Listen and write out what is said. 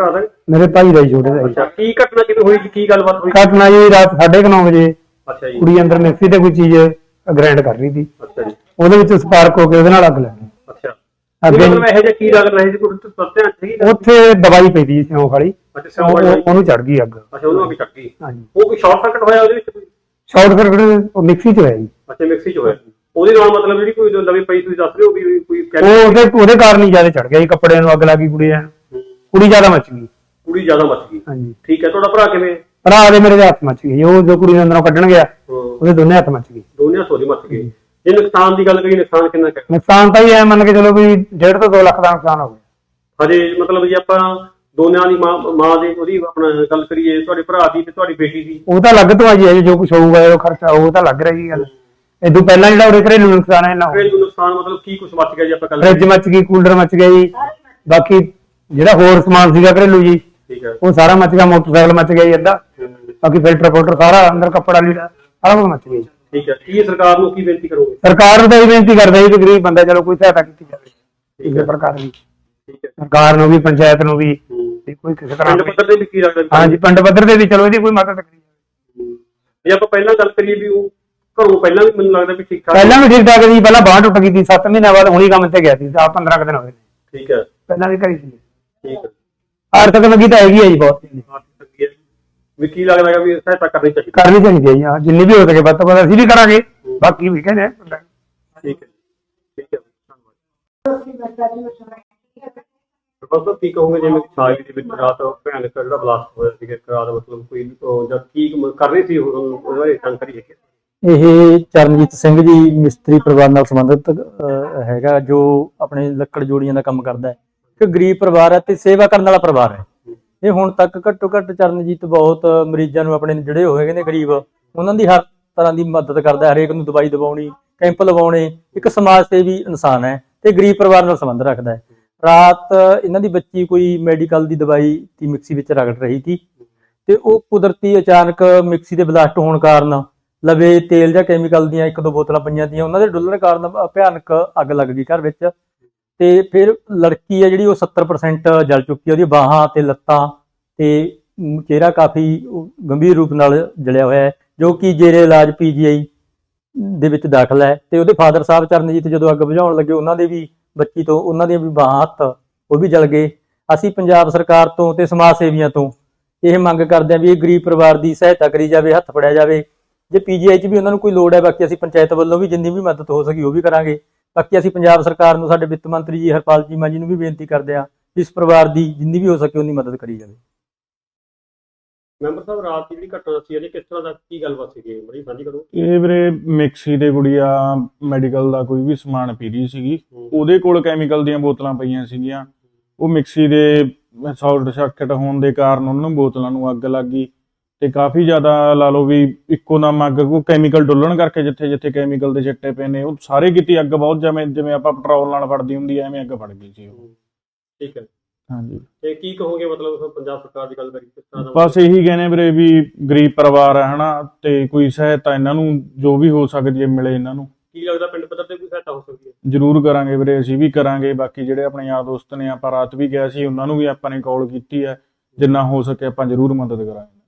ਭਰਾ ਦਾ? ਮੇਰੇ ਭਾਈ ਦਾ ਹੀ ਛੋਟੇ ਦਾ ਜੀ। ਅੱਛਾ ਕੀ ਘਟਨਾ ਕਿਵੇਂ ਹੋਈ? ਜੀ ਕੀ ਗੱਲਬਾਤ ਹੋਈ? ਘਟਨਾ ਜੀ ਰਾਤ 9:30 ਵਜੇ ਅੱਛਾ ਜੀ। ਕੁੜੀ ਅੰਦਰ ਮਿਕਸੀ ਤੇ ਕੋਈ ਚੀਜ਼ ਗ੍ਰਾਈਂਡ ਕਰ ਰਹੀ ਸੀ। ਅੱਛਾ ਜੀ। ਉਹਦੇ ਵਿੱਚ ਸਪਾਰਕ ਹੋ ਕੇ ਉਹਦੇ ਨਾਲ ਅੱਗ ਲੱਗ ਗਈ। ਅੱਛਾ। ਅੱਗੇ ਮਤਲਬ ਇਹੋ ਜਿਹਾ ਕੀ ਲੱਗ ਰਿਹਾ ਸੀ? ਕੋਈ ਧਿਆਨ ਸੀਗੀ ਉੱਥੇ ਦਵਾਈ ਪਈ ਸੀ ਸਿਉਂਖ ਵਾਲੀ। ਅੱਛਾ ਸਿਆਉਂ ਉਹ- ਵਾਲੀ ਉਹਨੂੰ ਚੜ ਗਈ ਅੱਗ। ਅੱਛਾ ਉਹਨੂੰ ਅੱਗੇ ਚੱਕੀ ਹਾਂਜੀ। ਉਹ ਕੋਈ ਸ਼ਾਰਟ ਸਰਕਟ ਹੋਇਆ ਉਹਦੇ ਵਿੱਚ ਕੋਈ? ਸ਼ਾਰਟ ਸਰਕਟ ਉਹ ਮਿਕਸੀ 'ਚ ਹੋਇਆ ਜੀ। ਅੱਛਾ ਮਿਕਸੀ ਚ ਹੋਇਆ। ਉਹਦੇ ਨਾਲ ਮਤਲਬ ਜਿਹੜੀ ਕੋਈ ਨਵੀਂ ਪਈ ਤੁਸੀਂ ਦੱਸ ਰਹੇ ਹੋ ਵੀ ਕੋਈ ਉਹ ਉਹਦੇ ਉਹਦੇ ਕਾਰਨ ਹੀ ਜ਼ਿਆਦਾ ਚੜ ਗਿਆ ਜੀ। ਕੱਪੜਿਆਂ ਨੂੰ ਅੱਗ ਲੱਗੀ ਕੁੜੀ ਆ ਕੁੜੀ ਜ਼ਿਆਦਾ ਮੱਚ ਗਈ। ਕੁੜੀ ਜ਼ਿਆਦਾ ਮੱਚ ਗਈ। ਹਾਂਜੀ। ਠੀਕ ਹੈ ਤੁਹਾਡਾ ਭਰਾ ਕਿਵੇਂ? ਭਰਾ ਦੇ ਮੇਰੇ ਦੇ ਹੱਥ ਮੱਚ ਗਈ ਜੀ। ਉਹ ਜੋ ਕੁੜੀ ਨੂੰ ਅੰਦਰੋਂ ਕੱਢਣ ਗਿਆ ਹਾਂ, ਉਹਦੇ ਦੋਨੇ ਹੱਥ ਮੱਚ ਗਏ। ਦੋਨਿਆਂ ਸੋਦੀ ਮੱਚ ਗਈ ਜੇ ਨੁਕਸਾਨ ਦੀ ਗੱਲ ਕਰੀਏ ਨੁਕਸਾਨ ਕਿੰਨਾ ਕੁ ਹੈ? ਨੁਕਸਾਨ ਤਾਂ ਹੀ ਐ ਮੰਨ ਕੇ ਚਲੋ ਵੀ 1.5 ਤੋਂ 2 ਲੱਖ ਦਾ ਨੁਕਸਾਨ ਹੋ ਗਿਆ। ਹਜੇ ਮਤਲਬ ਜੇ ਆਪਾਂ ਦੋਨਿਆਂ ਦੀ ਮਾਂ ਮਾਂ ਦੀ ਉਹਦੀ ਆਪਣਾ ਗੱਲ ਕਰੀਏ ਤੁਹਾਡੇ ਭਰਾ ਦੀ ਤੇ ਤੁਹਾਡੀ ਬੇਟੀ ਦੀ। ਉਹ ਤਾਂ ਲੱਗ ਤੋਂ ਆ ਜੀ ਹਜੇ ਜੋ ਕੁਝ ਹੋਊਗਾ ਉਹ ਖਰਚਾ ਉਹ ਤਾਂ ਲੱਗ ਰਿਹਾ ਜੀ ਗੱਲ ਇਦੋਂ ਪਹਿਲਾਂ ਜਿਹੜਾ ਉਹਦੇ ਘਰੇਲੂ ਨੁਕਸਾਨ ਹੈ ਨਾ ਘਰੇਲੂ ਨੁਕਸਾਨ ਮਤਲਬ ਕੀ ਕੁਝ ਮੱਚ ਗਿਆ ਜੀ ਆਪਾਂ ਗੱਲ ਫ੍ਰਿਜ ਮੱਚ ਗਈ ਕੂਲਰ ਮੱਚ ਗਿਆ ਜੀ। ਬਾਕੀ ਜਿਹੜਾ ਹੋਰ ਸਮਾਨ ਸੀਗਾ ਘਰੇਲੂ ਜੀ ਠੀਕ ਹੈ। ਉਹ ਸਾਰਾ ਮੱਚ ਗਿਆ ਮੋਟਰਸਾਈਕਲ ਮੱਚ ਗਿਆ ਜੀ ਅੱਧਾ। ਬਾਕੀ ਫਿਲਟਰ ਫੋਲਟਰ ਸਾਰਾ ਅੰਦਰ ਕੱਪੜਾ ਲੀੜਾ ਸਾਰਾ ਕੁਝ ਮੱਚ ਗਿਆ ਜੀ। ਠੀਕ ਹੈ। ਕੀ ਸਰਕਾਰ ਨੂੰ ਕੀ ਬੇਨਤੀ ਕਰੋਗੇ? ਸਰਕਾਰ ਨੂੰ ਤਾਂ ਇਹ ਬੇਨਤੀ ਕਰਦਾ ਜੀ ਕਿ ਗਰੀਬ ਬੰਦਾ ਚਲੋ ਕੋਈ ਸਹਾਇਤਾ ਕੀਤੀ ਜਾਵੇ। ਠੀਕ ਕਿਸੇ ਪ੍ਰਕਾਰ ਦੀ। ਠੀਕ ਹੈ। ਸਰਕਾਰ ਨੂੰ ਵੀ ਪੰਚਾਇਤ ਨੂੰ ਵੀ ਹੂੰ। ਤੇ ਕੋਈ ਕਿਸੇ ਤਰ੍ਹਾਂ ਪਿੰਡ ਪੱਧਰ ਤੇ ਵੀ ਕੀ ਲੱਗਦਾ ਹਾਂਜੀ ਪਿੰਡ ਪੱਧਰ ਤੇ ਵੀ ਚਲੋ ਇਹਦੀ ਕੋਈ ਮਦਦ ਕਰੀ ਜਾਵੇ। ਹੂੰ। ਜੇ ਆਪਾਂ ਪਹਿਲਾਂ ਗੱਲ ਕਰੀਏ ਵੀ ਉਹ ਘਰੋਂ ਪਹਿਲਾਂ ਵੀ ਮੈਨੂੰ ਲੱਗਦਾ ਵੀ ਠੀਕ ਠਾਕ ਪਹਿਲਾਂ ਵੀ ਠੀਕ ਠਾਕ ਸੀ ਪਹਿਲਾਂ ਬਾਂਹ ਟੁੱਟ ਗਈ ਸੀ 7 ਮਹੀਨਿਆਂ ਬਾਅਦ ਹੁਣੀ ਕੰਮ ਤੇ ਗਿਆ ਸੀ ਆ 15 ਕੁ ਦਿਨ ਹੋਏ। ਠੀਕ ਹੈ। ਪਹਿਲਾਂ ਵੀ ਕਰੀ ਸੀ। ਠੀਕ ਹੈ ਆਰਥਿਕ ਤੰਗੀ ਤਾਂ ਹੈਗੀ ਹੈ ਜੀ ਬਹੁਤ। ਹਾਂ, ਠੀਕ ਹੈ। ਵੀ ਕੀ ਲੱਗਦਾ ਹੈਗਾ ਵੀ ਸਹਾਇਤਾ ਕਰਨੀ ਚਾਹੀਦੀ। ਕਰਨੀ ਚਾਹੀਦੀ ਹੈ ਜੀ ਹਾਂ, ਜਿੰਨੀ ਵੀ ਹੋ ਸਕੇ ਵੱਧ ਤੋਂ ਵੱਧ ਅਸੀਂ ਵੀ ਕਰਾਂਗੇ ਬਾਕੀ ਵੀ ਕਹਿੰਦੇ ਆ। ਠੀਕ ਹੈ ਠੀਕ ਹੈ। ਧੰਨਵਾਦ ਬਸ ਕੀ ਕਹੋਗੇ ਜਿਵੇਂ ਛਾਈ ਦੇ ਵਿੱਚ ਰਾਤ ਭਿਆਨਕ ਜਿਹੜਾ ਬਲਾਸਟ ਹੋਇਆ ਸੀ ਰਾਤ ਮਤਲਬ ਕੋਈ ਉਹ ਜਾਂ ਕੀ ਮ- ਕਰ ਰਹੀ ਸੀ ਉਹ ਉਹਦੇ ਬਾਰੇ ਜਾਣਕਾਰੀ ਹੈ ਕਿ ਇਹ ਚਰਨਜੀਤ ਸਿੰਘ ਜੀ ਮਿਸਤਰੀ ਪਰਿਵਾਰ ਨਾਲ ਸੰਬੰਧਿਤ ਅਹ, ਹੈਗਾ ਜੋ ਆਪਣੇ ਲੱਕੜ ਜੋੜੀਆਂ ਦਾ ਕੰਮ ਕਰਦਾ ਹੈ। ਇੱਕ ਗਰੀਬ ਪਰਿਵਾਰ ਹੈ ਤੇ ਸੇਵਾ ਕਰਨ ਵਾਲਾ ਪਰਿਵਾਰ ਹੈ। ਇਹ ਹੁਣ ਤੱਕ ਘੱਟੋ ਘੱਟ ਚਰਨਜੀਤ ਬਹੁਤ ਮਰੀਜ਼ਾਂ ਨੂੰ ਆਪਣੇ ਜਿਹੜੇ ਹੋਏ ਨੇ ਗਰੀਬ। ਉਹਨਾਂ ਦੀ ਹਰ ਤਰ੍ਹਾਂ ਦੀ ਮਦਦ ਕਰਦਾ, ਹਰੇਕ ਨੂੰ ਦਵਾਈ ਦਵਾਉਣੀ, ਕੈਂਪ ਲਵਾਉਣੇ, ਇੱਕ ਸਮਾਜ ਸੇਵੀ ਇਨਸਾਨ ਹੈ ਤੇ ਗਰੀਬ ਪਰਿਵਾਰ ਨਾਲ ਸੰਬੰਧ ਰੱਖਦਾ ਹੈ। ਰਾਤ ਇਹਨਾਂ ਦੀ ਬੱਚੀ ਕੋਈ ਮੈਡੀਕਲ ਦੀ ਦਵਾਈ ਦੀ ਮਿਕਸੀ ਵਿੱਚ ਰਗੜ ਰਹੀ ਸੀ ਤੇ ਉਹ ਕੁਦਰਤੀ ਅਚਾਨਕ ਮਿਕਸੀ ਦੇ ਬਲਾਸਟ ਹੋਣ ਕਾਰਨ ਲਵੇ, ਤੇਲ ਜਾਂ ਕੈਮੀਕਲ ਦੀਆਂ ਇੱਕ ਦੋ ਬੋਤਲਾਂ ਪਈਆਂ ਤੀਆਂ, ਉਹਨਾਂ ਦੇ ਡੁੱਲਣ ਕਾਰਨ ਭਿਆਨਕ ਅੱਗ ਲੱਗ ਗਈ ਘਰ ਵਿੱਚ। ਤੇ ਫਿਰ ਲੜਕੀ ਹੈ ਜਿਹੜੀ ਉਹ 70% ਜਲ ਚੁੱਕੀ ਹੈ ਉਹਦੀ ਬਾਹਾਂ ਤੇ ਲੱਤਾਂ ਤੇ ਚਿਹਰਾ ਕਾਫੀ ਗੰਭੀਰ ਰੂਪ ਨਾਲ ਜਲਿਆ ਹੋਇਆ ਹੈ, ਜੋ ਕਿ ਜੇਰੇ ਇਲਾਜ ਪੀਜੀਆਈ ਦੇ ਵਿੱਚ ਦਾਖਲ ਹੈ ਤੇ ਉਹਦੇ ਫਾਦਰ ਸਾਹਿਬ ਚਰਨਜੀਤ ਜਦੋਂ ਅੱਗ ਬੁਝਾਉਣ ਲੱਗੇ, ਉਹਨਾਂ ਦੇ ਵੀ ਬੱਚੀ ਤੋਂ, ਉਹਨਾਂ ਦੀਆਂ ਵੀ ਬਾਹਾਂ, ਹੱਥ ਉਹ ਵੀ ਜਲ ਗਏ। ਅਸੀਂ ਪੰਜਾਬ ਸਰਕਾਰ ਤੋਂ ਤੇ ਸਮਾਜ ਸੇਵੀਆਂ ਤੋਂ ਇਹ ਮੰਗ ਕਰਦੇ ਹਾਂ ਵੀ ਇਹ ਗਰੀਬ ਪਰਿਵਾਰ ਦੀ ਸਹਾਇਤਾ ਕਰੀ ਜਾਵੇ, ਹੱਥ ਫੜਿਆ ਜਾਵੇ। ਜੇ ਪੀਜੀਆਈ 'ਚ ਵੀ ਉਹਨਾਂ ਨੂੰ ਕੋਈ ਲੋੜ ਹੈ, ਬਾਕੀ ਅਸੀਂ ਪੰਚਾਇਤ ਵੱਲੋਂ ਵੀ ਜਿੰਨੀ ਵੀ ਮਦਦ ਹੋ ਸਕੀ ਉਹ ਵੀ ਕਰਾਂਗੇ। ਬਾਕੀ ਅਸੀਂ ਪੰਜਾਬ ਸਰਕਾਰ ਨੂੰ ਸਾਡੇ ਵਿੱਤ ਮੰਤਰੀ ਜੀ ਹਰਪਾਲ ਜੀ ਨੂੰ ਵੀ ਬੇਨਤੀ ਕਰਦੇ ਵੀ ਇਸ ਪਰਿਵਾਰ ਦੀ ਜਿੰਨੀ ਵੀ ਹੋ ਸਕੇ ਉਨੀ ਮਦਦ ਕਰੀ ਜਾਵੇ। ਮੈਂਬਰ ਸਾਹਿਬ ਰਾਤ ਦੀ ਜਿਹੜੀ ਘਟਨਾ ਸੀ ਇਹਦੀ ਕਿਸ ਤਰ੍ਹਾਂ ਦਾ ਕੀ ਗੱਲਬਾਤ ਸੀਗੀ? ਬੜੀ ਸਾਂਝੀ ਕਰੋ। ਇਹ ਵੀਰੇ ਮਿਕਸੀ ਦੇ ਗੁੜੀਆ ਮੈਡੀਕਲ ਦਾ ਕੋਈ ਵੀ ਸਮਾਨ ਪੀ ਰਹੀ ਸੀਗੀ। ਉਹਦੇ ਕੋਲ ਕੈਮੀਕਲ ਦੀਆਂ ਬੋਤਲਾਂ ਪਈਆਂ ਸੀਗੀਆਂ। ਉਹ ਮਿਕਸੀ ਦੇ ਸ਼ਾਰਟ ਸਰਕਟ ਹੋਣ ਦੇ ਕਾਰਨ ਉਹਨਾਂ ਨੂੰ ਬੋਤਲਾਂ ਨੂੰ ਅੱਗ ਲੱਗ ਗਈ। ਤੇ ਕਾਫੀ ਜ਼ਿਆਦਾ ਲਾ ਲਓ ਵੀ ਇੱਕੋ ਦਮ ਅੱਗ ਕੋ ਕੈਮੀਕਲ ਡੁੱਲਣ ਕਰਕੇ ਜਿੱਥੇ ਜਿੱਥੇ ਕੈਮੀਕਲ ਦੇ ਛਿੱਟੇ ਪਏ ਨੇ ਉਹ ਸਾਰੇ ਕਿਤੇ ਅੱਗ ਬਹੁਤ ਜਿਵੇਂ ਜਿਵੇਂ ਆਪਾਂ ਪੈਟਰੋਲ ਨਾਲ ਫੜਦੀ ਹੁੰਦੀ ਐ ਐਵੇਂ ਅੱਗ ਫੜ ਗਈ ਸੀ ਉਹ। ਠੀਕ ਹੈ। ਹਾਂਜੀ। ਤੇ ਕੀ ਕਹੋਗੇ ਮਤਲਬ ਪੰਜਾਬ ਸਰਕਾਰ ਦੀ ਗੱਲ ਕਰੀ ਕਿਸ ਤਰ੍ਹਾਂ ਦਾ ਬਸ ਇਹੀ ਕਹਿੰਦੇ ਵੀਰੇ ਵੀ ਗਰੀਬ ਪਰਿਵਾਰ ਹੈ ਹਨਾ ਤੇ ਕੋਈ ਸਹਾਇਤਾ ਇਹਨਾਂ ਨੂੰ ਜੋ ਵੀ ਹੋ ਸਕਦੀ ਹੈ ਮਿਲੇ ਇਹਨਾਂ ਨੂੰ। ਕੀ ਲੱਗਦਾ ਪਿੰਡ ਪੱਧਰ ਤੇ ਕੋਈ ਸਹਾਇਤਾ ਹੋ ਸਕਦੀ ਹੈ? ਜ਼ਰੂਰ ਕਰਾਂਗੇ ਵੀਰੇ ਅਸੀਂ ਵੀ ਕਰਾਂਗੇ ਬਾਕੀ ਜਿਹੜੇ ਆਪਣੇ ਯਾਰ ਦੋਸਤ ਨੇ ਆਪਾਂ ਰਾਤ ਵੀ ਗਿਆ ਸੀ ਉਹਨਾਂ ਨੂੰ ਵੀ ਆਪਾਂ ਨੇ ਕਾਲ ਕੀਤੀ ਹੈ ਜਿੰਨਾ ਹੋ ਸਕੇ ਆਪਾਂ ਜ਼ਰੂਰ ਮਦਦ ਕਰਾਂਗੇ।